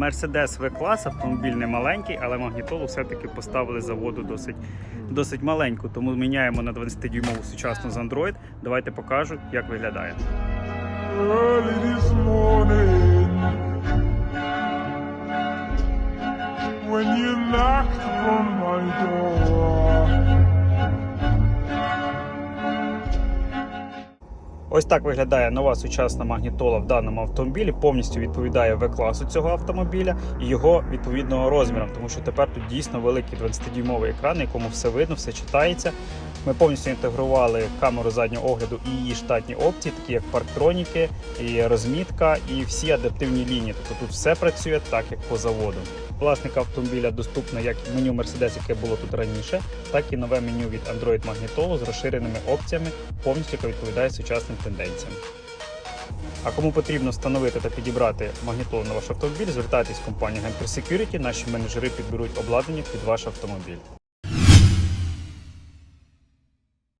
Mercedes V-клас автомобіль не маленький, але магнітолу все-таки поставили заводу досить, досить маленьку. Тому міняємо на 12-дюймову сучасну з Android. Давайте покажу, як виглядає. when you knocked on my door. Ось так виглядає нова сучасна магнітола в даному автомобілі. Повністю відповідає В-класу цього автомобіля і його відповідного розмірам, тому що тепер тут дійсно великий 20-дюймовий екран, на якому все видно, все читається. Ми повністю інтегрували камеру заднього огляду і її штатні опції, такі як парктроніки, і розмітка, і всі адаптивні лінії. Тобто тут все працює так, як по заводу. Власника автомобіля доступно як меню Mercedes, яке було тут раніше, так і нове меню від Android Magnetolo з розширеними опціями, повністю яке відповідає сучасним тенденціям. А кому потрібно встановити та підібрати магнітолу на ваш автомобіль, звертайтесь в компанію Hunter Security. Наші менеджери підберуть обладнання під ваш автомобіль.